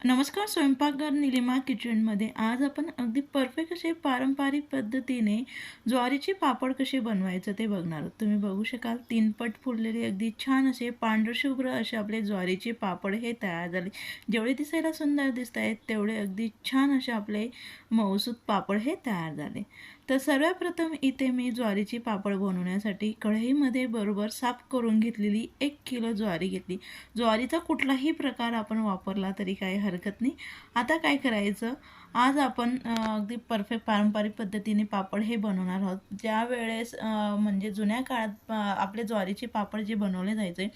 नमस्कार स्वयंपाकघर निलिमा किचनमध्ये. आज आपण अगदी परफेक्ट असे पारंपरिक पद्धतीने ज्वारीचे पापड कसे बनवायचं ते बघणार आहोत. तुम्ही बघू शकाल तीनपट फुललेले अगदी छान असे पांढरशुभ्र असे आपले ज्वारीचे पापड हे तयार झाले. जेवढे दिसायला सुंदर दिसत आहेत तेवढे अगदी छान असे आपले मऊसूत पापड हे तयार झाले. तर सर्वप्रथम इथे मी ज्वारीची पापड बनवण्यासाठी कढईमध्ये बरोबर साफ करून घेतलेली एक किलो ज्वारी घेतली. ज्वारीचा कुठलाही प्रकार आपण वापरला तरी काय हरकत नाही. आता काय करायचं? आज आपण अगदी परफेक्ट पारंपरिक पद्धतीने पापड हे बनवणार आहोत. ज्या वेळेस म्हणजे जुन्या काळात आपले ज्वारीचे पापड जे बनवले जायचे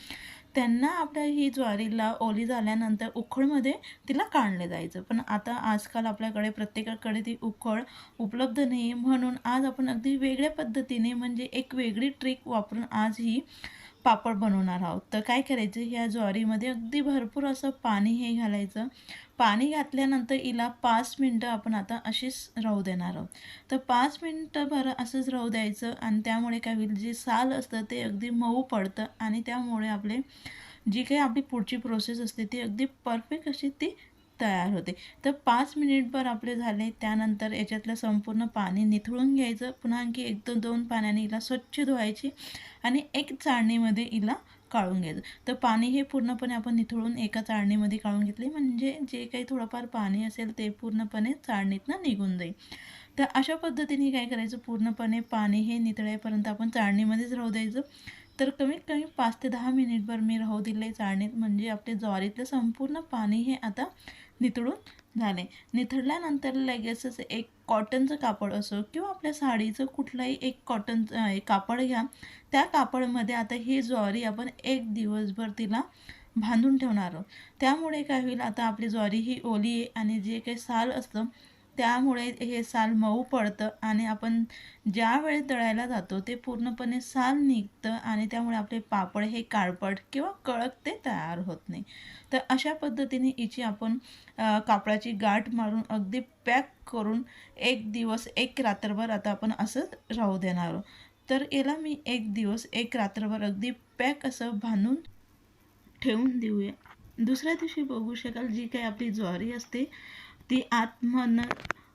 त्यांना आपल्या ही ज्वारीला ओली झाल्यानंतर उखळमध्ये तिला काढले जायचं. पण आता आजकाल आपल्याकडे प्रत्येकाकडे ती उखळ उपलब्ध नाही. म्हणून आज आपण अगदी वेगळ्या पद्धतीने म्हणजे एक वेगळी ट्रिक वापरून आज ही पापड बनवणार आहोत. तर काय करायचं? ह्या ज्वारीमध्ये अगदी भरपूर असं पाणी हे घालायचं. पाणी घातल्यानंतर हिला पाच मिनटं आपण आता अशीच राहू देणार आहोत. तर पाच मिनटं भर असंच राहू द्यायचं आणि त्यामुळे काय होईल? जे साल असतं ते अगदी मऊ पडतं आणि त्यामुळे आपले जी काही आपली पुढची प्रोसेस असते ती अगदी परफेक्ट अशी ती तयार होते. तर पाच मिनिटभर आपले झाले. त्यानंतर याच्यातलं संपूर्ण पाणी निथळून घ्यायचं. पुन्हा आणखी एक दोन दोन पाण्याने हिला स्वच्छ धुवायची आणि एक चाळणीमध्ये हिला काढून घ्यायचं. तर पाणी हे पूर्णपणे आपण निथळून एका चाळणीमध्ये काढून घेतले. म्हणजे जे काही थोडंफार पाणी असेल ते पूर्णपणे चाळणीतनं निघून जाईल. तर अशा पद्धतीने काय करायचं? पूर्णपणे पाणी हे नितळेपर्यंत आपण चाळणीमध्येच राहू द्यायचं. तर कमीत कमी पाच ते दहा मिनिटभर मी राहू दिले चाळणीत म्हणजे आपले ज्वारीतलं संपूर्ण पाणी हे आता नितळून झाले. निथळल्यानंतर लगेचच एक कॉटनचं कापड असो किंवा आपल्या साडीचं कुठलंही एक कॉटन कापड घ्या. त्या कापडमध्ये आता ही ज्वारी आपण एक दिवसभर तिला बांधून ठेवणार आहोत. त्यामुळे काय होईल आता आपली ज्वारी ही ओली आहे आणि जे काही साल असतं त्यामुळे हे साल मऊ पडतं आणि आपण ज्या वेळी तळायला जातो ते पूर्णपणे साल निघतं आणि त्यामुळे आपले पापड हे काळपट किंवा कळक ते तयार होत नाही. तर अशा पद्धतीने हिची आपण कापडाची गाठ मारून अगदी पॅक करून एक दिवस एक रात्रभर आता आपण असंच राहू देणार तर याला मी एक दिवस एक रात्रभर अगदी पॅक असं बांधून ठेवून देऊया. दुसऱ्या दिवशी बघू शकाल जी काही आपली ज्वारी असते ती आतमधनं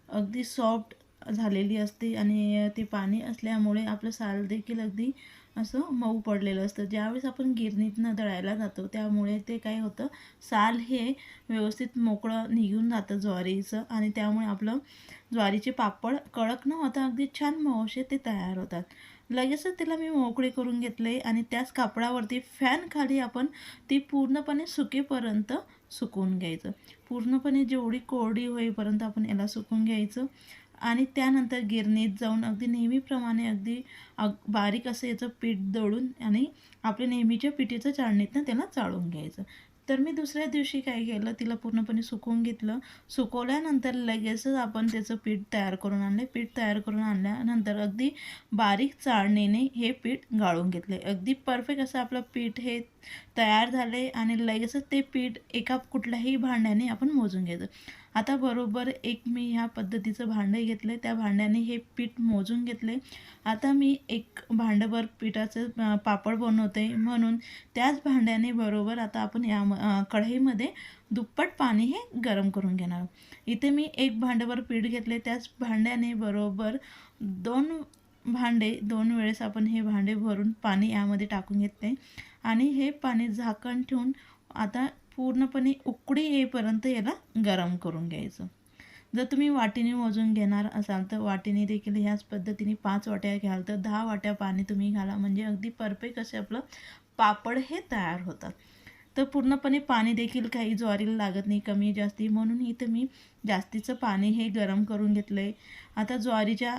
अगदी सॉफ्ट झालेली असते आणि ते पाणी असल्यामुळे आपलं साल देखील अगदी असं मऊ पडलेलं असतं. ज्यावेळेस आपण गिरणीतनं दळायला जातो त्यामुळे ते काय होतं साल हे व्यवस्थित मोकळं निघून जातं ज्वारीचं आणि त्यामुळे आपलं ज्वारीचे पापड कडक न होता अगदी छान मऊशे ते तयार होतात. लगेचच तिला मी मोकळे करून घेतले आणि त्याच कापडावरती फॅन खाली आपण ती पूर्णपणे सुकेपर्यंत सुकवून घ्यायचं. पूर्णपणे जेवढी कोरडी होईपर्यंत आपण याला सुकवून घ्यायचं. आणि त्यानंतर गिरणीत जाऊन अगदी नेहमीप्रमाणे अगदी अग बारीक असं याचं पीठ दळून आणि आपल्या नेहमीच्या पिठीचं चाळणीतनं त्याला चाळून घ्यायचं. तर मी दुसऱ्या दिवशी काय केलं तिला पूर्णपणे सुकवून घेतलं. सुकवल्यानंतर लगेचच आपण त्याचं पीठ तयार करून आणले. पीठ तयार करून आणल्यानंतर अगदी बारीक चाळणीने हे पीठ गाळून घेतले. अगदी परफेक्ट असं आपलं पीठ हे तयार झाले आणि लगेचच ते पीठ एका कुठल्याही भांड्याने आपण मोजून घ्यायचं आता बरोबर एक मी ह्या पद्धतीचं भांडं घेतलं त्या भांड्याने हे पीठ मोजून घेतले आता मी एक भांडंभर पिठाचं पापड बनवते म्हणून त्याच भांड्याने बरोबर आता आपण या कढईमध्ये दुप्पट पाणी हे गरम करून घेणार इथे मी एक भांडंभर पीठ घेतले त्याच भांड्याने बरोबर दोन भांडे दोन वेळेस आपण हे भांडे भरून पाणी यामध्ये टाकून घेतले आणि हे पाणी झाकण ठेवून आता पूर्णपणे उकडी येईपर्यंत याला गरम करून घ्यायचं. जर तुम्ही वाटीने मोजून घेणार असाल तर वाटीने देखील ह्याच पद्धतीने पाच वाट्या घ्याल तर दहा वाट्या पाणी तुम्ही घाला. म्हणजे अगदी परफेक्ट असे आपलं पापड हे तयार होतात. तर पूर्णपणे पाणी देखील काही ज्वारीला लागत नाही कमी जास्ती. म्हणून इथं मी जास्तीचं पाणी हे गरम करून घेतलं आहे आता ज्वारीच्या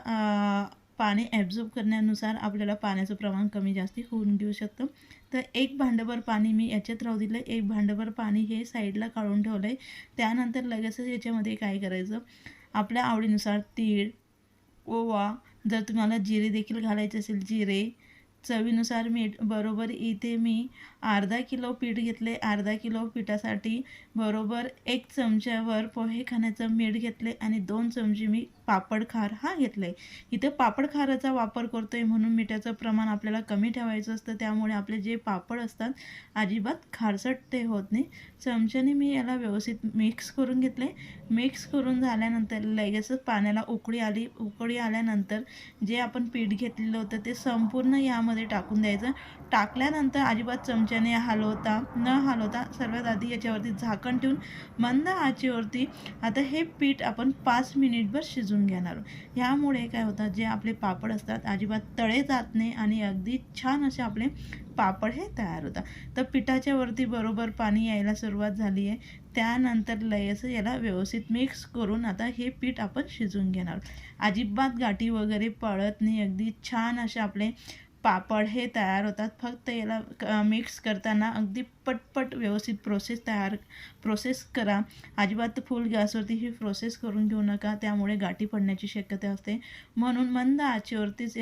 पाणी ॲब्झॉर्ब करण्यानुसार आपल्याला पाण्याचं प्रमाण कमी जास्ती होऊन घेऊ शकतं. तर एक भांडंभर पाणी मी याच्यात राहू दिलं. एक भांडंभर पाणी हे साईडला काढून ठेवलं आहे त्यानंतर लगेचच याच्यामध्ये काय करायचं? आपल्या आवडीनुसार तीळ ओवा जर तुम्हाला जिरे देखील घालायचे असेल जिरे चवीनुसार मीठ बरोबर इथे मी अर्धा किलो पीठ घेतले अर्धा किलो पिठासाठी बरोबर एक चमच्यावर पोहे खाण्याचं मीठ घेतले आणि दोन चमचे मी पापड खार हा घेतला. आहे इथं पापड खाराचा वापर करतो आहे म्हणून मिठाचं प्रमाण आपल्याला कमी ठेवायचं असतं. त्यामुळे आपले जे पापड असतात अजिबात खारसट ते होत नाही. चमच्याने मी याला व्यवस्थित मिक्स करून घेतले. मिक्स करून झाल्यानंतर लगेचच पाण्याला उकळी आली. उकळी आल्यानंतर जे आपण पीठ घेतलेलं होतं ते संपूर्ण यामध्ये टाकून द्यायचं. टाकल्यानंतर अजिबात त्याने हलवता न हलवता सर्वात आधी याच्यावरती झाकण ठेवून मंद आचेवरती आता हे पीठ आपण पाच मिनिटभर शिजून घेणार ह्यामुळे काय होतं जे आपले पापड असतात अजिबात तळे जात नाही आणि अगदी छान असे आपले पापड हे तयार होतात. तर पिठाच्या वरती बरोबर पाणी यायला सुरुवात झाली आहे. त्यानंतर लयच याला व्यवस्थित मिक्स करून आता हे पीठ आपण शिजून घेणार अजिबात गाठी वगैरे पळत नाही. अगदी छान असे आपले पापड हे तयार होतात. फक्त याला मिक्स करताना अगदी पटपट व्यवस्थित प्रोसेस तयार प्रोसेस करा. अजिबात फुल गॅसवरती ही प्रोसेस करून घेऊ नका. त्यामुळे गाठी पडण्याची शक्यता असते. म्हणून मंद आचेवरतीच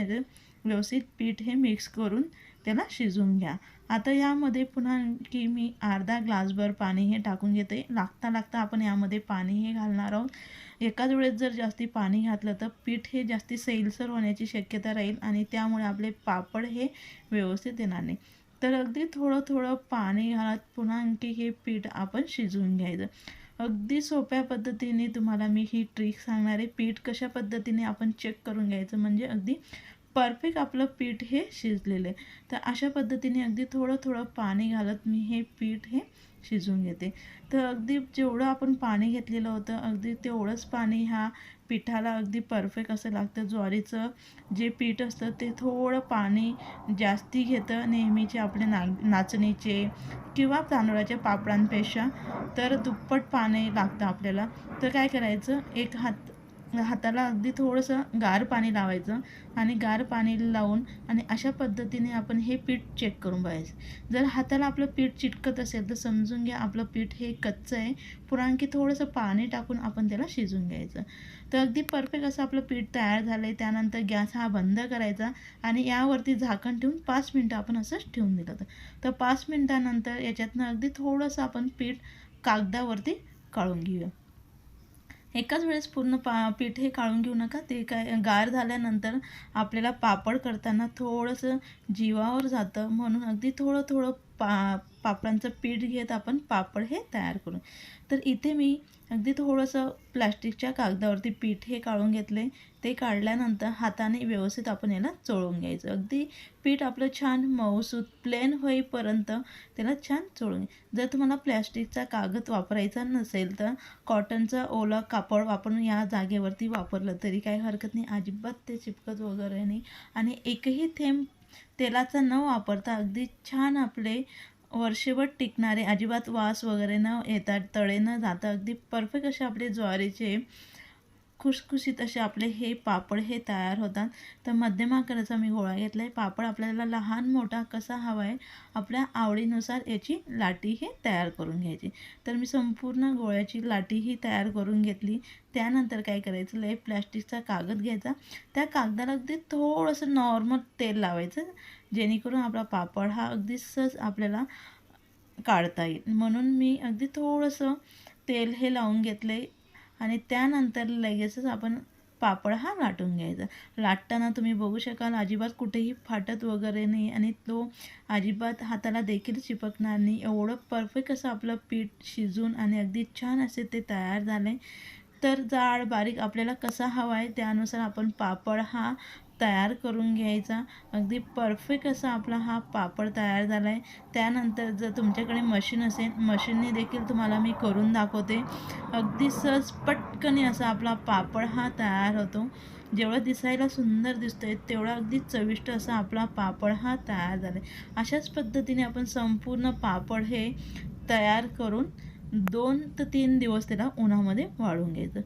व्यवस्थित पीठ हे मिक्स करून त्याला शिजवून घ्या. आता यामध्ये पुन्हा की मी अर्धा ग्लासभर पाणी हे टाकून घेते. लागता लागता आपण यामध्ये पाणी हे घालणार आहोत. एकाच वेळेस जर जास्ती पाणी घातलं तर पीठ हे जास्ती सैलसर होण्याची शक्यता राहील आणि त्यामुळे आपले पापड हे व्यवस्थित येणार नाही. तर अगदी थोडं थोडं पाणी घालत पुन्हा आणखी हे पीठ आपण शिजवून घ्यायचं. अगदी सोप्या पद्धतीने तुम्हाला मी ही ट्रिक सांगणार आहे. पीठ कशा पद्धतीने आपण चेक करून घ्यायचं म्हणजे अगदी परफेक्ट आपलं पीठ हे शिजलेलं आहे. तर अशा पद्धतीने अगदी थोडं थोडं पाणी घालत मी हे पीठ हे शिजवून घेते. तर अगदी जेवढं आपण पाणी घेतलेलं होतं अगदी तेवढंच पाणी ह्या पिठाला अगदी परफेक्ट असं लागतं. ज्वारीचं जे पीठ असतं ते थोडं पाणी जास्ती घेतं नेहमीचे आपले ना नाचणीचे किंवा तांदळाच्या पापडांपेक्षा. तर दुप्पट पाणी लागतं आपल्याला. तर काय करायचं? एक हात हाताला अगदी थोडंसं गार पाणी लावायचं आणि गार पाणी लावून आणि अशा पद्धतीने आपण हे पीठ चेक करून बघायचं. जर हाताला आपलं पीठ चिटकत असेल तर समजून घ्या आपलं पीठ हे कच्चं आहे. पुन्हा आणखी थोडंसं पाणी टाकून आपण त्याला शिजून घ्यायचं. तर अगदी परफेक्ट असं आपलं पीठ तयार झालं आहे त्यानंतर गॅस हा बंद करायचा आणि यावरती झाकण ठेवून पाच मिनटं आपण असंच ठेवून दिलं होतं. तर पाच मिनटानंतर याच्यातनं अगदी थोडंसं आपण पीठ कागदावरती काढून घेऊया. एकाच वेळेस पूर्ण पा पीठ हे काढून घेऊ नका. ते काय गार झाल्यानंतर आपल्याला पापड करताना थोडंसं जीवावर जातं. म्हणून अगदी थोडं थोडं पा पापडांचं पीठ घेत आपण पापड हे तयार करू. तर इथे मी अगदी थोडंसं प्लॅस्टिकच्या कागदावरती पीठ हे काढून घेतले. ते काढल्यानंतर हाताने व्यवस्थित आपण याला चोळून घ्यायचं. अगदी पीठ आपलं छान मऊसूत प्लेन होईपर्यंत त्याला छान चोळून जर तुम्हाला प्लॅस्टिकचा कागद वापरायचा नसेल तर कॉटनचा ओला कापड वापरून या जागेवरती वापरलं तरी काही हरकत नाही. अजिबात ते चिपकत वगैरे नाही. आणि एकही थेंब तेलाचा न वापरता अगदी छान आपले वर्षभर टिकणारे अजिबात वास वगैरे न येतात तळे न जाता अगदी परफेक्ट असे आपले ज्वारीचे खुसखुशीत असे आपले हे पापड हे तयार होतात. तर मध्यम आकाराचा मी गोळा घेतला आहे पापड आपल्याला लहान मोठा कसा हवा आहे आपल्या आवडीनुसार याची लाटी हे तयार करून घ्यायची. तर मी संपूर्ण गोळ्याची लाटी ही तयार करून घेतली. त्यानंतर काय करायचं लय प्लॅस्टिकचा कागद घ्यायचा. त्या कागदाला अगदी थोडंसं नॉर्मल तेल लावायचं. जेणेकरून आपला पापड हा अगदी सहज आपल्याला काढता येईल. म्हणून मी अगदी थोडंसं तेल हे लावून घेतलं आहे आणि त्यानंतर लगेचच आपण पापड हा लाटून घ्यायचा. लाटताना तुम्ही बघू शकाल अजिबात कुठेही फाटत वगैरे नाही आणि तो अजिबात हाताला देखील चिपकणार नाही. एवढं परफेक्ट असं आपलं पीठ शिजून आणि अगदी छान असे ते तयार झाले. तर जाड बारीक आपल्याला कसा हवा आहे त्यानुसार आपण पापड हा तयार करून घ्यायचा. अगदी परफेक्ट असा आपला हा पापड तयार झाला आहे त्यानंतर जर तुमच्याकडे मशीन असेल मशीनने देखील तुम्हाला मी करून दाखवते. अगदी सहज पटकन असा आपला पापड हा तयार होतो. जेवढं दिसायला सुंदर दिसतं आहे तेवढा अगदी चविष्ट असा आपला पापड हा तयार झाला आहे अशाच पद्धतीने आपण संपूर्ण पापड हे तयार करून दोन ते तीन दिवस त्याला उन्हामध्ये वाळून घ्यायचं.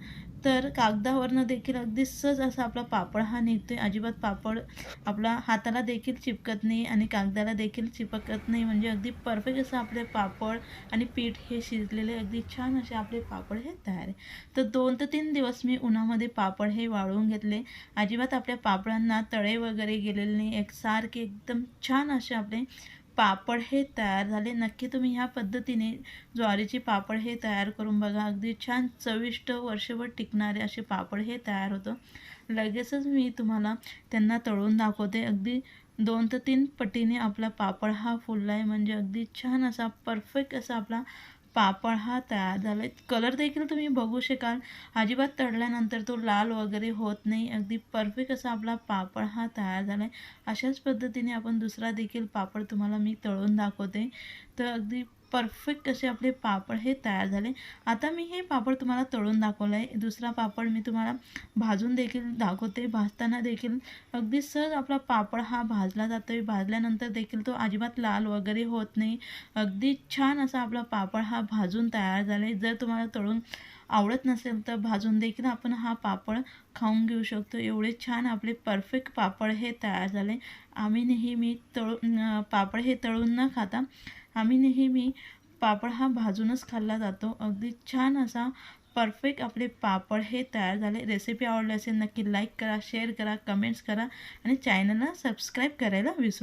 तर कागदावरनं देखील अगदी सहज असा आपला पापड हा निघतो आहे अजिबात पापड आपला हाताला देखील चिपकत नाही आणि कागदाला देखील चिपकत नाही. म्हणजे अगदी परफेक्ट असं आपले पापड आणि पीठ हे शिजलेले अगदी छान असे आपले पापड हे तयार आहे. तर दोन ते तीन दिवस मी उन्हामध्ये पापड हे वाळवून घेतले. अजिबात आपल्या पापडांना तळे वगैरे गेलेले नाही. एकसारखे एकदम छान असे आपले पापड हे तयार झाले. नक्की तुम्ही ह्या पद्धतीने ज्वारीचे पापड हे तयार करून बघा. अगदी छान चविष्ट वर्षभर टिकणारे असे पापड हे तयार होतं. लगेचच मी तुम्हाला त्यांना तळून दाखवते. अगदी दोन ते तीन पटीने आपला पापड हा फुलला आहे म्हणजे अगदी छान असा परफेक्ट असा आपला पापड हा तयार झाला आहे कलर देखील तुम्ही बघू शकाल. अजिबात तळल्यानंतर तो लाल वगैरे होत नाही. अगदी परफेक्ट असा आपला पापड हा तयार झाला आहे अशाच पद्धतीने आपण दुसरा देखील पापड तुम्हाला मी तळून दाखवते. तर अगदी परफेक्ट असे आपले पापड हे तयार झाले. आता मी हे पापड तुम्हाला तळून दाखवलं आहे. दुसरा पापड मी तुम्हाला भाजून देखील दाखवते. भाजताना देखील अगदी सहज आपला पापड हा भाजला जातो आहे भाजल्यानंतर देखील तो अजिबात लाल वगैरे होत नाही. अगदी छान असा आपला पापड हा भाजून तयार झाला आहे. जर तुम्हाला तळून आवडत नसेल तर भाजून देखील आपण हा पापड खाऊन घेऊ शकतो. एवढे छान आपले परफेक्ट पापड हे तयार झाले. आम्ही नेहमी तळून पापड हे तळून न खाता आम्ही नेहमी पापड हा भाजूनच खाल्ला जातो. अगदी छान असा परफेक्ट आपले पापड हे तयार झाले. रेसिपी आवडली असेल नक्की लाईक करा शेअर करा कमेंट्स करा आणि चॅनलला सबस्क्राईब करायला विसरू